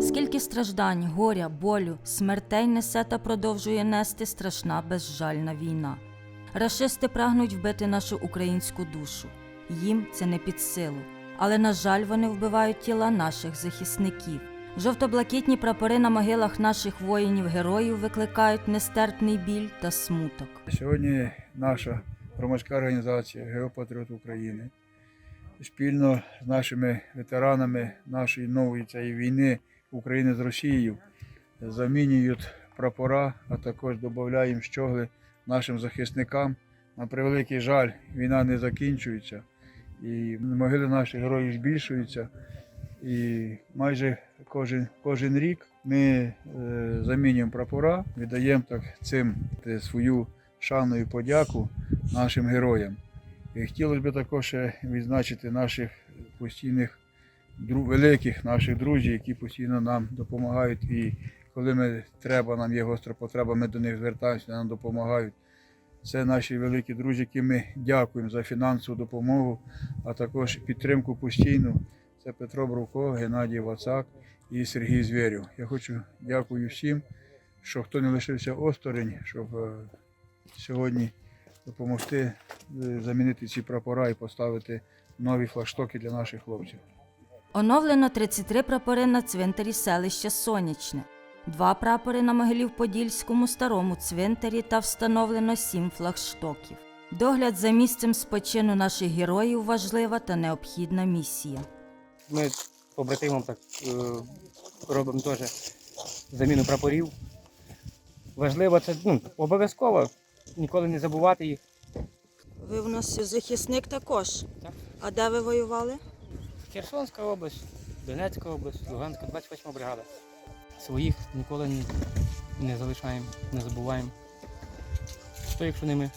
Скільки страждань, горя, болю, смертей несе та продовжує нести страшна безжальна війна. Рашисти прагнуть вбити нашу українську душу. Їм це не під силу. Але, на жаль, вони вбивають тіла наших захисників. Жовто-блакитні прапори на могилах наших воїнів-героїв викликають нестерпний біль та смуток. Сьогодні наша громадська організація Геопатріот України спільно з нашими ветеранами нашої нової цієї війни України з Росією замінюють прапора, а також додаємо щогли нашим захисникам. На превеликий жаль, війна не закінчується, і могили наших героїв збільшуються. І майже кожен, кожен рік ми е, замінюємо прапора, віддаємо так цим е, свою шану і подяку нашим героям. Хотілося б також відзначити наших постійних великих наших друзів, які постійно нам допомагають. І коли ми треба, нам є гостра потреба, ми до них звертаємося, нам допомагають. Це наші великі друзі, яким ми дякуємо за фінансову допомогу, а також підтримку постійну. Це Петро Бровко, Геннадій Вацак і Сергій Звєрів. Я хочу дякую всім, що хто не лишився осторонь, щоб е, сьогодні допомогти е, замінити ці прапора і поставити нові флагштоки для наших хлопців. Оновлено 33 прапори на цвинтарі селища Сонячне, два прапори на могилі в Подільському старому цвинтарі та встановлено сім флагштоків. Догляд за місцем спочину наших героїв важлива та необхідна місія. Ми побратимам так е, робимо теж заміну прапорів. Важливо це ну, обов'язково ніколи не забувати їх. Ви в нас захисник також. Так. А де ви воювали? Херсонська область, Донецька область, Луганська, 28 бригада. Своїх ніколи не, не залишаємо, не забуваємо. Що якщо ними